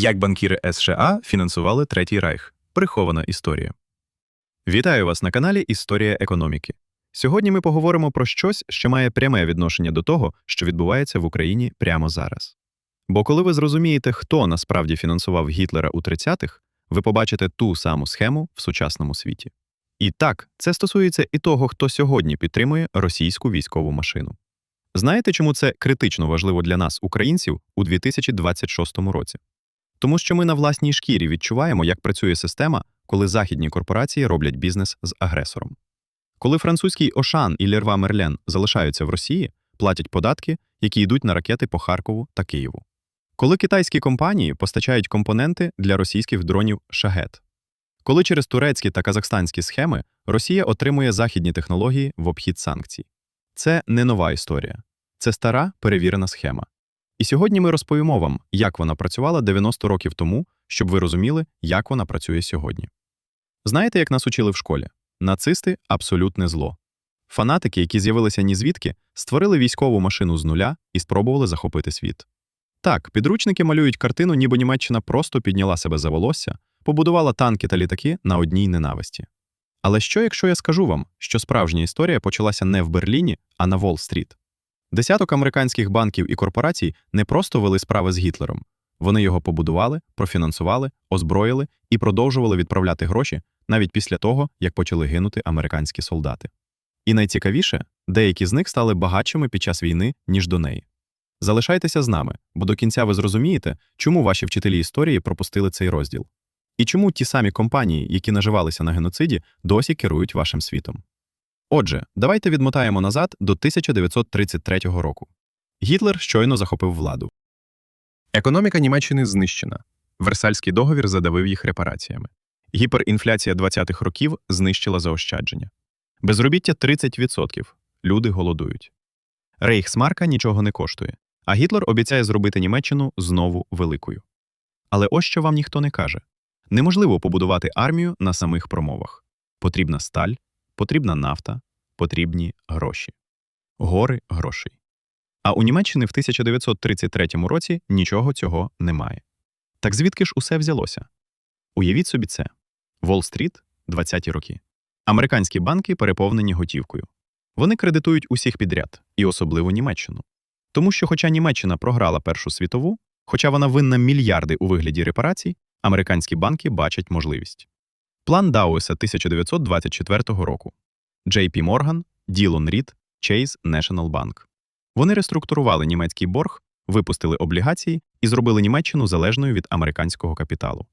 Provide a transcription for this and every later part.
Як банкіри США фінансували Третій Райх. Прихована історія. Вітаю вас на каналі Історія економіки. Сьогодні ми поговоримо про щось, що має пряме відношення до того, що відбувається в Україні прямо зараз. Бо коли ви зрозумієте, хто насправді фінансував Гітлера у 30-х, ви побачите ту саму схему в сучасному світі. І так, це стосується і того, хто сьогодні підтримує російську військову машину. Знаєте, чому це критично важливо для нас, українців, у 2026 році? Тому що ми на власній шкірі відчуваємо, як працює система, коли західні корпорації роблять бізнес з агресором. Коли французький Ошан і Лерва Мерлен залишаються в Росії, платять податки, які йдуть на ракети по Харкову та Києву. Коли китайські компанії постачають компоненти для російських дронів Шагет. Коли через турецькі та казахстанські схеми Росія отримує західні технології в обхід санкцій. Це не нова історія, це стара перевірена схема. І сьогодні ми розповімо вам, як вона працювала 90 років тому, щоб ви розуміли, як вона працює сьогодні. Знаєте, як нас учили в школі? Нацисти абсолютне зло. Фанатики, які з'явилися ні звідки, створили військову машину з нуля і спробували захопити світ. Так, підручники малюють картину, ніби Німеччина просто підняла себе за волосся, побудувала танки та літаки на одній ненависті. Але що, якщо я скажу вам, що справжня історія почалася не в Берліні, а на Волл-стріт? Десяток американських банків і корпорацій не просто вели справи з Гітлером. Вони його побудували, профінансували, озброїли і продовжували відправляти гроші навіть після того, як почали гинути американські солдати. І найцікавіше, деякі з них стали багатшими під час війни, ніж до неї. Залишайтеся з нами, бо до кінця ви зрозумієте, чому ваші вчителі історії пропустили цей розділ. І чому ті самі компанії, які наживалися на геноциді, досі керують вашим світом. Отже, давайте відмотаємо назад до 1933 року. Гітлер щойно захопив владу. Економіка Німеччини знищена. Версальський договір задавив їх репараціями. Гіперінфляція 20-х років знищила заощадження. Безробіття 30%. Люди голодують. Рейхсмарка нічого не коштує, а Гітлер обіцяє зробити Німеччину знову великою. Але ось що вам ніхто не каже неможливо побудувати армію на самих промовах. Потрібна сталь, потрібна нафта, потрібні гроші. Гори грошей. А у Німеччини в 1933 році нічого цього немає. Так звідки ж усе взялося? Уявіть собі це: Уолл-стріт, 20-ті роки. Американські банки переповнені готівкою. Вони кредитують усіх підряд, і особливо Німеччину. Тому що, хоча Німеччина програла Першу світову, хоча вона винна мільярди у вигляді репарацій, американські банки бачать можливість. План Дауеса 1924 року. JP Morgan, Dillon Reed, Chase National Bank. Вони реструктурували німецький борг, випустили облігації і зробили Німеччину залежною від американського капіталу.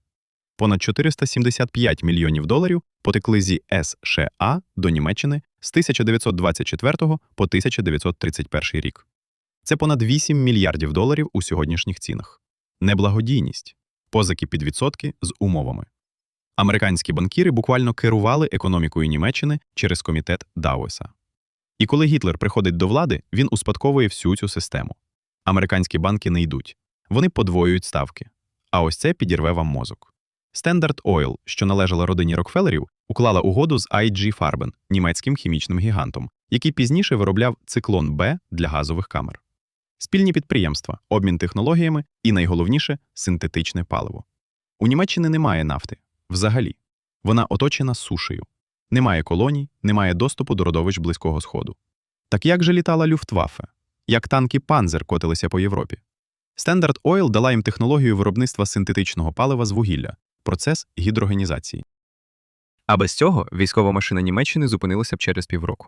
Понад 475 мільйонів доларів потекли зі США до Німеччини з 1924 по 1931 рік. Це понад 8 мільярдів доларів у сьогоднішніх цінах. Неблагодійність, позики під відсотки з умовами. Американські банкіри буквально керували економікою Німеччини через комітет Дауеса. І коли Гітлер приходить до влади, він успадковує всю цю систему. Американські банки не йдуть, вони подвоюють ставки. А ось це підірве вам мозок. Standard Oil, що належала родині Рокфеллерів, уклала угоду з IG Farben, німецьким хімічним гігантом, який пізніше виробляв циклон Б для газових камер. Спільні підприємства, обмін технологіями і найголовніше синтетичне паливо. У Німеччини немає нафти взагалі. Вона оточена сушею. Немає колоній, немає доступу до родовищ Близького Сходу. Так як же літала Люфтваффе? Як танки Панзер котилися по Європі? Standard Oil дала їм технологію виробництва синтетичного палива з вугілля, процес гідрогенізації. А без цього військова машина Німеччини зупинилася б через півроку.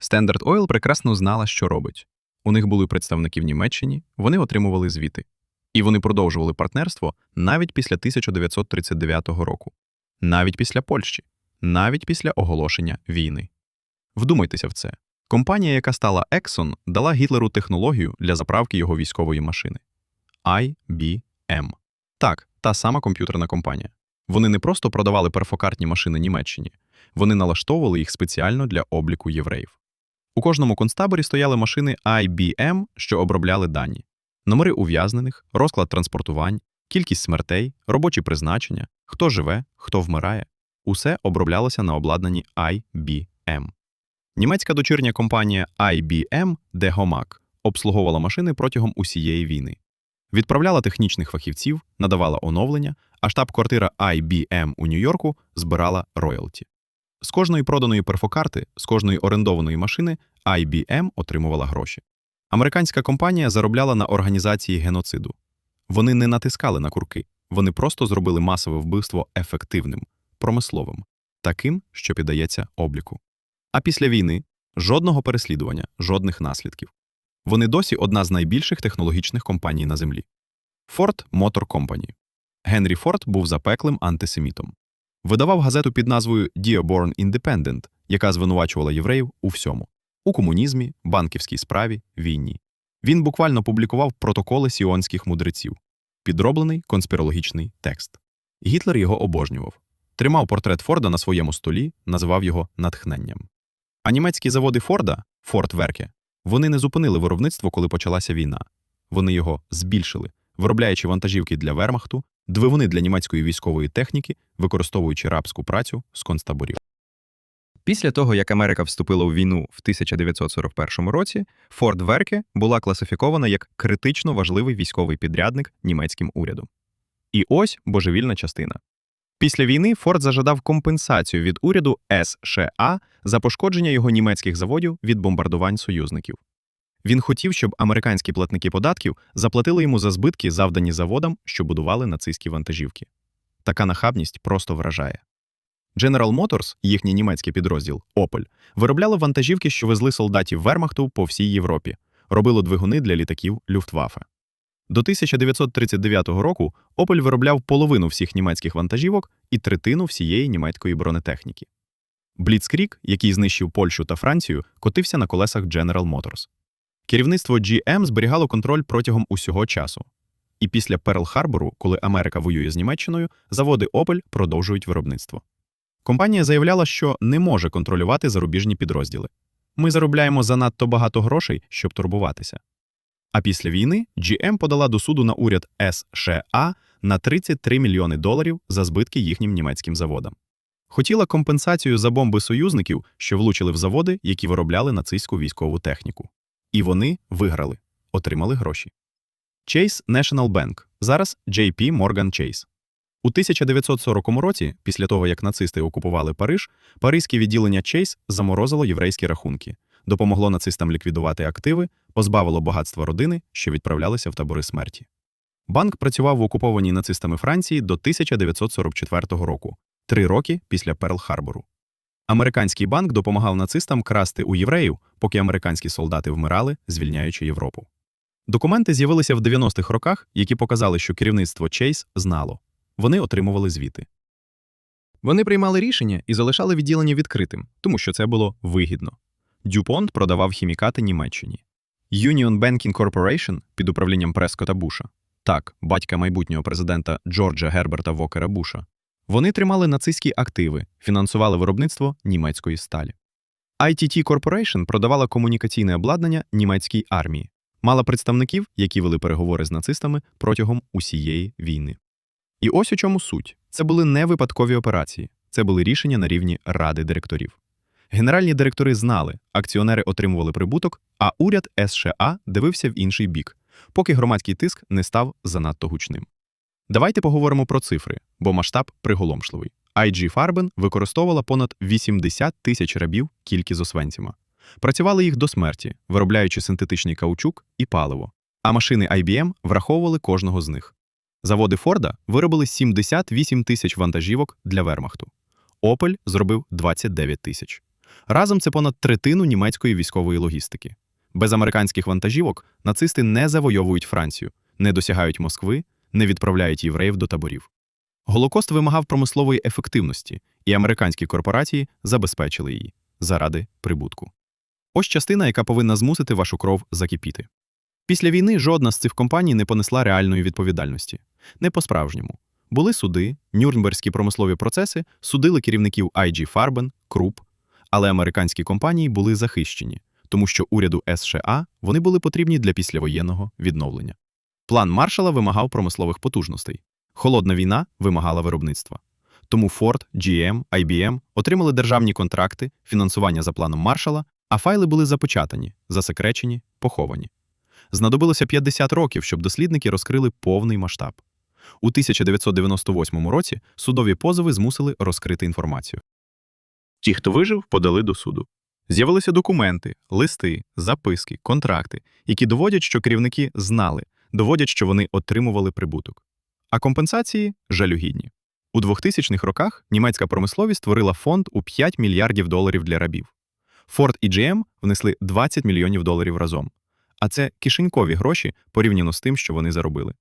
Standard Oil прекрасно знала, що робить. У них були представники в Німеччині, вони отримували звіти. І вони продовжували партнерство навіть після 1939 року, навіть після Польщі, навіть після оголошення війни. Вдумайтеся в це. Компанія, яка стала Exxon, дала Гітлеру технологію для заправки його військової машини IBM. Так, та сама комп'ютерна компанія. Вони не просто продавали перфокартні машини Німеччині, вони налаштовували їх спеціально для обліку євреїв. У кожному концтаборі стояли машини IBM, що обробляли дані, номери ув'язнених, розклад транспортувань, кількість смертей, робочі призначення, хто живе, хто вмирає. Усе оброблялося на обладнанні IBM. Німецька дочірня компанія IBM Dehomag обслуговувала машини протягом усієї війни. відправляла технічних фахівців, надавала оновлення, а штаб-квартира IBM у Нью-Йорку збирала роялті. З кожної проданої перфокарти, з кожної орендованої машини IBM отримувала гроші. Американська компанія заробляла на організації геноциду. Вони не натискали на курки, вони просто зробили масове вбивство ефективним, промисловим, таким, що піддається обліку. А після війни жодного переслідування, жодних наслідків. Вони досі одна з найбільших технологічних компаній на землі. Ford Motor Company. Генрі Форд був запеклим антисемітом. Видавав газету під назвою Dearborn Independent, яка звинувачувала євреїв у всьому у комунізмі, банківській справі, війні. Він буквально публікував протоколи сіонських мудреців, підроблений конспірологічний текст. Гітлер його обожнював. Тримав портрет Форда на своєму столі, називав його натхненням. А німецькі заводи Форда, Форд Верке, вони не зупинили виробництво, коли почалася війна. Вони його збільшили, виробляючи вантажівки для вермахту, двигуни для німецької військової техніки, використовуючи рабську працю з концтаборів. Після того, як Америка вступила у війну в 1941 році, Форд Верке була класифікована як критично важливий військовий підрядник німецьким урядом. І ось божевільна частина. Після війни Форд зажадав компенсацію від уряду США за пошкодження його німецьких заводів від бомбардувань союзників. Він хотів, щоб американські платники податків заплатили йому за збитки, завдані заводам, що будували нацистські вантажівки. Така нахабність просто вражає. General Motors, їхній німецький підрозділ Opel, виробляло вантажівки, що везли солдатів Вермахту по всій Європі, робило двигуни для літаків Люфтваффе. До 1939 року Opel виробляв половину всіх німецьких вантажівок і третину всієї німецької бронетехніки. Бліцкрік, який знищив Польщу та Францію, котився на колесах General Motors. Керівництво GM зберігало контроль протягом усього часу. І після Перл-Харбору, коли Америка воює з Німеччиною, заводи Opel продовжують виробництво. Компанія заявляла, що не може контролювати зарубіжні підрозділи. Ми заробляємо занадто багато грошей, щоб турбуватися. А після війни GM подала до суду на уряд США на 33 мільйони доларів за збитки їхнім німецьким заводам. Хотіла компенсацію за бомби союзників, що влучили в заводи, які виробляли нацистську військову техніку. І вони виграли, отримали гроші. Chase National Bank, зараз JP Morgan Chase. У 1940 році, після того як нацисти окупували Париж, паризьке відділення Chase заморозило єврейські рахунки, допомогло нацистам ліквідувати активи, позбавило багатства родини, що відправлялися в табори смерті. Банк працював в окупованій нацистами Франції до 1944 року, три роки після Перл-Харбору. Американський банк допомагав нацистам красти у євреїв, поки американські солдати вмирали, звільняючи Європу. Документи з'явилися в 90-х роках, які показали, що керівництво Chase знало. Вони отримували звіти. Вони приймали рішення і залишали відділення відкритим, тому що це було вигідно. Дюпонт продавав хімікати Німеччині. Union Banking Corporation під управлінням Прескота Буша, так, батька майбутнього президента Джорджа Герберта Вокера Буша, вони тримали нацистські активи, фінансували виробництво німецької сталі. ITT Corporation продавала комунікаційне обладнання німецькій армії, мала представників, які вели переговори з нацистами протягом усієї війни. І ось у чому суть: це були не випадкові операції, це були рішення на рівні ради директорів. Генеральні директори знали, акціонери отримували прибуток, а уряд США дивився в інший бік, поки громадський тиск не став занадто гучним. Давайте поговоримо про цифри, бо масштаб приголомшливий. IG Farben використовувала понад 80 тисяч рабів тільки з Освенціма. Працювали їх до смерті, виробляючи синтетичний каучук і паливо. А машини IBM враховували кожного з них. Заводи Форда виробили 78 тисяч вантажівок для Вермахту. Opel зробив 29 тисяч. Разом це понад третину німецької військової логістики. Без американських вантажівок нацисти не завойовують Францію, не досягають Москви, не відправляють євреїв до таборів. Голокост вимагав промислової ефективності, і американські корпорації забезпечили її заради прибутку. Ось частина, яка повинна змусити вашу кров закипіти. Після війни жодна з цих компаній не понесла реальної відповідальності. Не по-справжньому. Були суди, нюрнберзькі промислові процеси, судили керівників IG Farben, Krupp, але американські компанії були захищені, тому що уряду США вони були потрібні для післявоєнного відновлення. План Маршала вимагав промислових потужностей. Холодна війна вимагала виробництва. Тому Ford, GM, IBM отримали державні контракти, фінансування за планом Маршала, а файли були запечатані, засекречені, поховані. Знадобилося 50 років, щоб дослідники розкрили повний масштаб. У 1998 році судові позови змусили розкрити інформацію. Ті, хто вижив, подали до суду. З'явилися документи, листи, записки, контракти, які доводять, що керівники знали, доводять, що вони отримували прибуток. А компенсації жалюгідні. У 2000-х роках німецька промисловість створила фонд у 5 мільярдів доларів для рабів. Ford і GM внесли 20 мільйонів доларів разом. А це кишенькові гроші порівняно з тим, що вони заробили.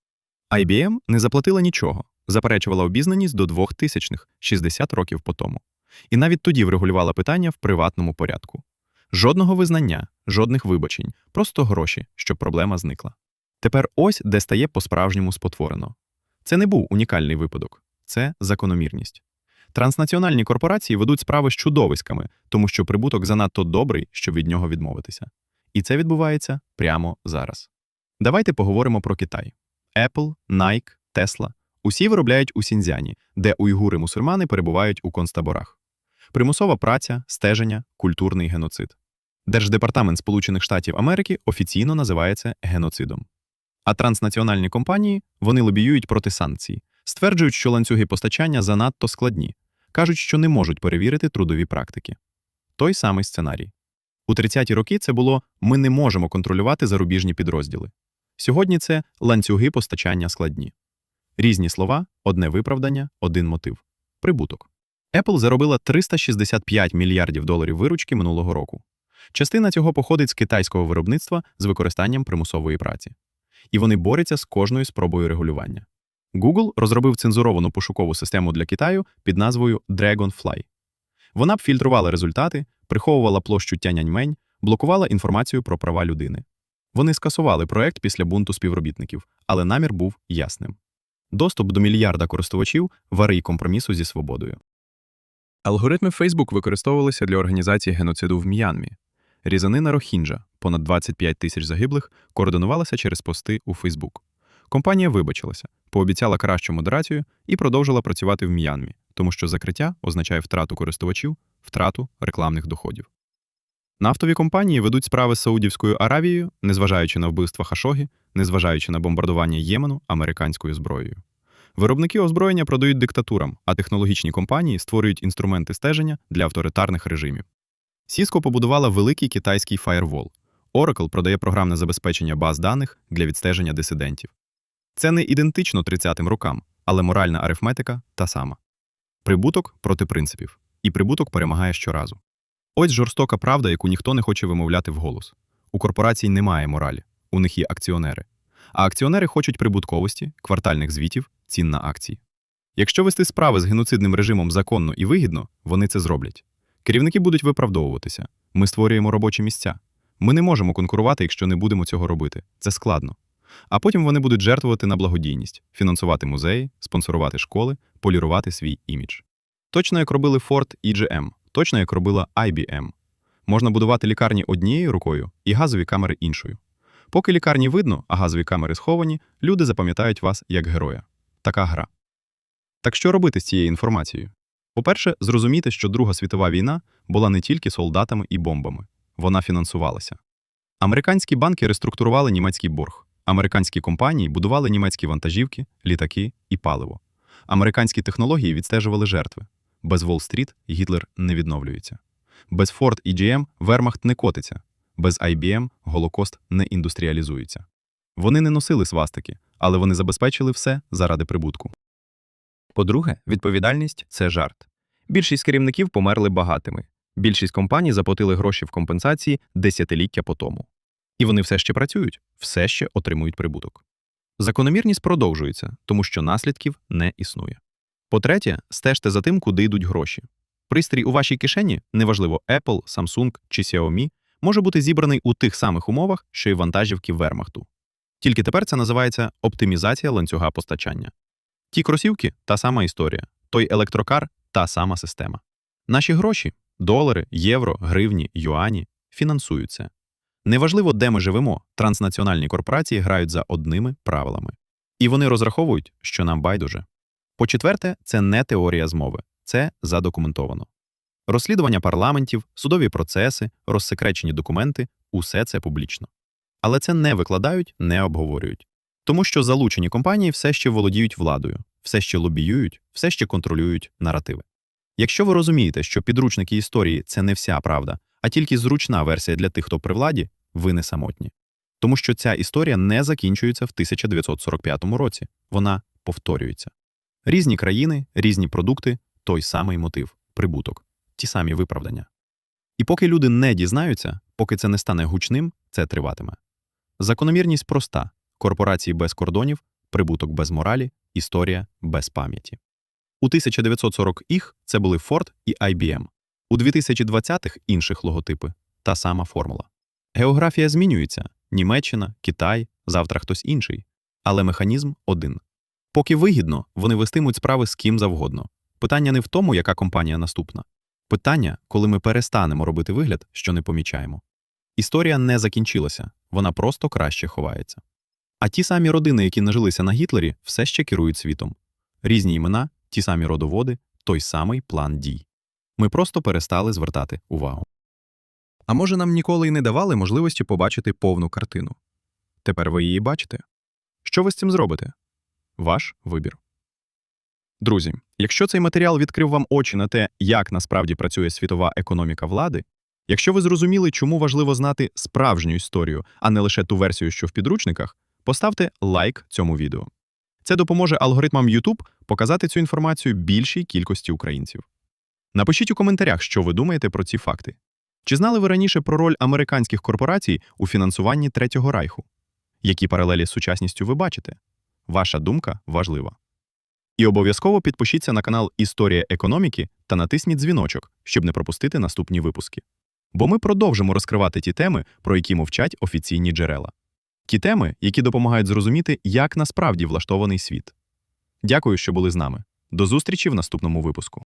IBM не заплатила нічого, заперечувала обізнаність до 2000-х, 60 років по тому. І навіть тоді врегулювала питання в приватному порядку. Жодного визнання, жодних вибачень, просто гроші, щоб проблема зникла. Тепер ось де стає по-справжньому спотворено. Це не був унікальний випадок, це закономірність. Транснаціональні корпорації ведуть справи з чудовиськами, тому що прибуток занадто добрий, щоб від нього відмовитися. І це відбувається прямо зараз. Давайте поговоримо про Китай. Apple, Nike, Tesla – усі виробляють у Сіньцзяні, де уйгури-мусульмани перебувають у концтаборах. Примусова праця, стеження, культурний геноцид. Держдепартамент Сполучених Штатів Америки офіційно називається геноцидом. А транснаціональні компанії вони лобіюють проти санкцій, стверджують, що ланцюги постачання занадто складні, кажуть, що не можуть перевірити трудові практики. Той самий сценарій. У 30-ті роки це було ми не можемо контролювати зарубіжні підрозділи. Сьогодні це ланцюги постачання складні. Різні слова, одне виправдання, один мотив прибуток. Apple заробила 365 мільярдів доларів виручки минулого року. Частина цього походить з китайського виробництва з використанням примусової праці. І вони борються з кожною спробою регулювання. Google розробив цензуровану пошукову систему для Китаю під назвою Dragonfly. Вона б фільтрувала результати, приховувала площу Тяньаньмень, блокувала інформацію про права людини. Вони скасували проект після бунту співробітників, але намір був ясним. Доступ до мільярда користувачів варий компромісу зі свободою. Алгоритми Facebook використовувалися для організації геноциду в М'янмі. Різанина Рохінджа, понад 25 тисяч загиблих, координувалася через пости у Facebook. Компанія вибачилася, пообіцяла кращу модерацію і продовжила працювати в М'янмі, тому що закриття означає втрату користувачів, втрату рекламних доходів. Нафтові компанії ведуть справи з Саудівською Аравією, незважаючи на вбивства Хашогі, незважаючи на бомбардування Ємену американською зброєю. Виробники озброєння продають диктатурам, а технологічні компанії створюють інструменти стеження для авторитарних режимів. Cisco побудувала великий китайський фаєрвол. Oracle продає програмне забезпечення баз даних для відстеження дисидентів. Це не ідентично 30-м рокам, але моральна арифметика та сама. Прибуток проти принципів. І прибуток перемагає щоразу. Ось жорстока правда, яку ніхто не хоче вимовляти вголос. У корпорацій немає моралі, у них є акціонери. А акціонери хочуть прибутковості, квартальних звітів, цін на акції. Якщо вести справи з геноцидним режимом законно і вигідно, вони це зроблять. Керівники будуть виправдовуватися. Ми створюємо робочі місця. Ми не можемо конкурувати, якщо не будемо цього робити. Це складно. А потім вони будуть жертвувати на благодійність, фінансувати музеї, спонсорувати школи, полірувати свій імідж. Точно як робили Ford і GM, точно як робила IBM. Можна будувати лікарні однією рукою і газові камери іншою. Поки лікарні видно, а газові камери сховані, люди запам'ятають вас як героя. Така гра. Так що робити з цією інформацією? По-перше, зрозуміти, що Друга світова війна була не тільки солдатами і бомбами, вона фінансувалася. Американські банки реструктурували німецький борг. Американські компанії будували німецькі вантажівки, літаки і паливо. Американські технології відстежували жертви. Без Уолл-стріт Гітлер не відновлюється. Без Ford і GM Вермахт не котиться. Без IBM Голокост не індустріалізується. Вони не носили свастики, але вони забезпечили все заради прибутку. По-друге, відповідальність це жарт. Більшість керівників померли багатими. Більшість компаній заплатили гроші в компенсації десятиліття по тому. І вони все ще працюють, все ще отримують прибуток. Закономірність продовжується, тому що наслідків не існує. По-третє, стежте за тим, куди йдуть гроші. Пристрій у вашій кишені, неважливо Apple, Samsung чи Xiaomi, може бути зібраний у тих самих умовах, що й вантажівки Вермахту. Тільки тепер це називається оптимізація ланцюга постачання. Ті кросівки та сама історія, той електрокар та сама система. Наші гроші долари, євро, гривні, юані фінансуються. Неважливо, де ми живемо, транснаціональні корпорації грають за одними правилами. І вони розраховують, що нам байдуже. По-четверте, це не теорія змови, це задокументовано. Розслідування парламентів, судові процеси, розсекречені документи усе це публічно. Але це не викладають, не обговорюють. Тому що залучені компанії все ще володіють владою, все ще лобіюють, все ще контролюють наративи. Якщо ви розумієте, що підручники історії це не вся правда, а тільки зручна версія для тих, хто при владі, ви не самотні. Тому що ця історія не закінчується в 1945 році, вона повторюється. Різні країни, різні продукти, той самий мотив, прибуток, ті самі виправдання. І поки люди не дізнаються, поки це не стане гучним, це триватиме. Закономірність проста: корпорації без кордонів, прибуток без моралі, історія без пам'яті. У 1940-х це були Ford і IBM. У 2020-х інших логотипи та сама формула. Географія змінюється: Німеччина, Китай, завтра хтось інший. Але механізм один. Поки вигідно, вони вестимуть справи з ким завгодно. Питання не в тому, яка компанія наступна. Питання, коли ми перестанемо робити вигляд, що не помічаємо. Історія не закінчилася, вона просто краще ховається. А ті самі родини, які нажилися на Гітлері, все ще керують світом. Різні імена, ті самі родоводи, той самий план дій. Ми просто перестали звертати увагу. А може, нам ніколи й не давали можливості побачити повну картину? Тепер ви її бачите. Що ви з цим зробите? Ваш вибір. Друзі, якщо цей матеріал відкрив вам очі на те, як насправді працює світова економіка влади, якщо ви зрозуміли, чому важливо знати справжню історію, а не лише ту версію, що в підручниках, поставте лайк цьому відео. Це допоможе алгоритмам YouTube показати цю інформацію більшій кількості українців. Напишіть у коментарях, що ви думаєте про ці факти. Чи знали ви раніше про роль американських корпорацій у фінансуванні Третього Райху? Які паралелі з сучасністю ви бачите? Ваша думка важлива. І обов'язково підпишіться на канал Історія економіки та натисніть дзвіночок, щоб не пропустити наступні випуски. Бо ми продовжимо розкривати ті теми, про які мовчать офіційні джерела. Ті теми, які допомагають зрозуміти, як насправді влаштований світ. Дякую, що були з нами. До зустрічі в наступному випуску.